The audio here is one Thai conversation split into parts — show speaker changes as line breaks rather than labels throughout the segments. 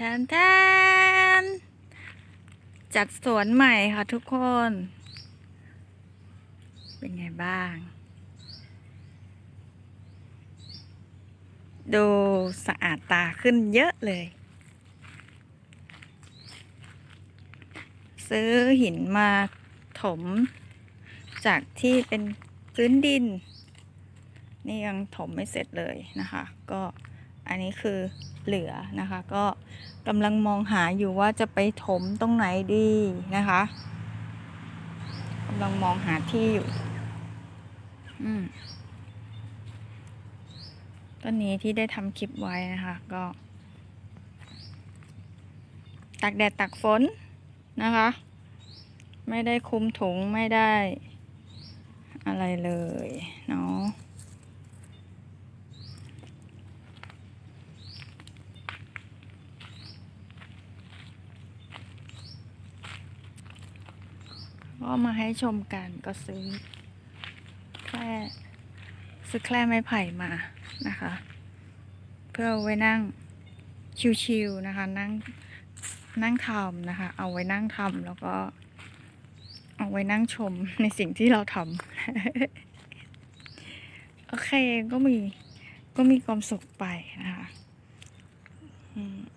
ทนแทนจัดสวนใหม่ค่ะทุกคน เป็นไงบ้าง ดูสะอาดตาขึ้นเยอะเลย ซื้อหินมาถม จากที่เป็นพื้นดิน นี่ยังถมไม่เสร็จเลยนะคะ ก็ อันนี้คือเหลือนะคะ ก็กำลังมองหาอยู่ว่าจะไปถมตรงไหนดีนะคะกำลังมองหาที่อยู่ อืมต้นนี้ที่ได้ทำคลิปไว้นะคะก็ตากแดดตากฝนนะคะ ไม่ได้คุมถุงไม่ได้อะไรเลยเนาะ ก็มาให้ชมกันก็ซื้อแคร่ซื้อแคร่ไม้ไผ่มานะคะ เพื่อเอไว้นั่งชิวๆนะคะ นั่งนั่งทำนะคะ เอาไว้นั่งทำแล้วก็ เอาไว้นั่งชมในสิ่งที่เราทำโอเคก็มีก็มีความสุขไปนะคะ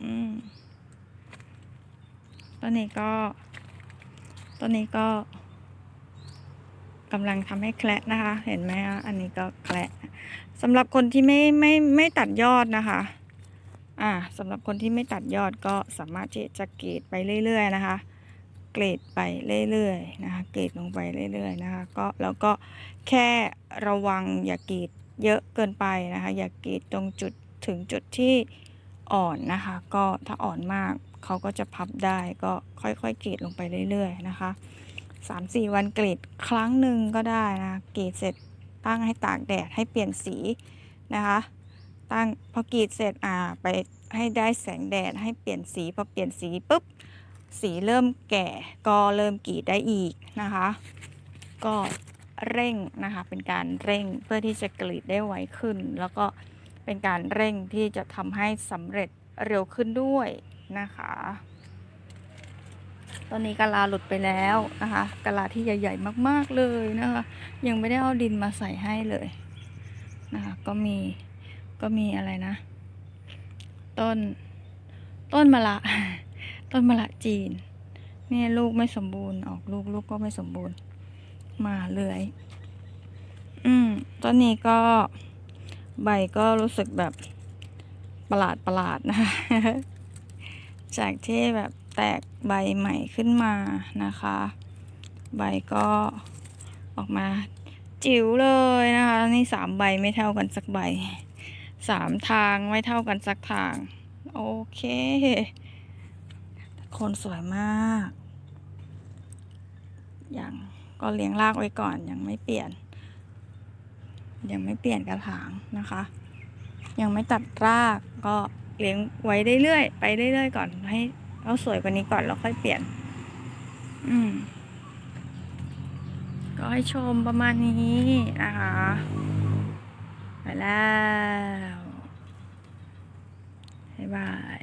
อืมตอนนี้ก็ ตอนนี้ก็กำลังทำให้แคละนะคะ เห็นไหมคะอันนี้ก็แคละสำหรับคนที่ไม่ไม่ไม่ตัดยอดนะคะ อ่าสำหรับคนที่ไม่ตัดยอดก็สามารถที่จะเกรดไปเรื่อย ๆ นะคะเกรดไปเรื่อยๆนะคะเกรดลงไปเรื่อยๆนะคะก็แล้วก็แค่ระวังอย่าเกรดเยอะเกินไปนะคะ อย่าเกรดตรงจุดถึงจุดที่ อ่อนนะคะ ก็ถ้าอ่อนมากเขาก็จะพับได้ก็ค่อยๆกรีดลงไปเรื่อย ๆ นะคะสามสี่วันกรีดครั้งหนึ่งก็ได้นะกรีดเสร็จตั้งให้ตากแดดให้เปลี่ยนสีนะคะ ตั้งพอกรีดเสร็จอ่าไปให้ได้แสงแดดให้เปลี่ยนสีพอเปลี่ยนสีปุ๊บสีเริ่มแก่ก็เริ่มกรีดได้อีกนะคะ ก็เร่งนะคะเป็นการเร่งเพื่อที่จะกรีดได้ไวขึ้น แล้วก็ เป็นการเร่งที่จะทำให้สำเร็จเร็วขึ้นด้วยนะคะตอนนี้กะลาหลุดไปแล้วนะคะกะลาที่ใหญ่ๆมากๆเลยนะคะ ยังไม่ได้เอาดินมาใส่ให้เลยนะคะก็มีก็มีอะไรนะ ต้นต้นมะละ ต้นมะละจีนเนี่ยลูกไม่สมบูรณ์ออกลูกลูกก็ไม่สมบูรณ์มาเลย อืมต้นนี้ก็ ใบก็รู้สึกแบบประหลาดประหลาดนะคะจากที่แบบแตกใบใหม่ขึ้นมานะคะ ใบก็ออกมาจิ๋วเลยนะคะ นี่สามใบไม่เท่ากันสักใบสามทางไม่เท่ากันสักทาง โอเค คนสวยมาก อย่างก็เลี้ยงรากไว้ก่อนยังไม่เปลี่ยน ยังไม่เปลี่ยนกระถางนะคะ ยังไม่ตัดรากก็เลี้ยงไว้เรื่อยๆไปเรื่อยๆก่อนให้เขาสวยกว่านี้ก่อนแล้วค่อยเปลี่ยน อืม ก็ให้ชมประมาณนี้นะคะ ไปแล้ว บ๊ายบาย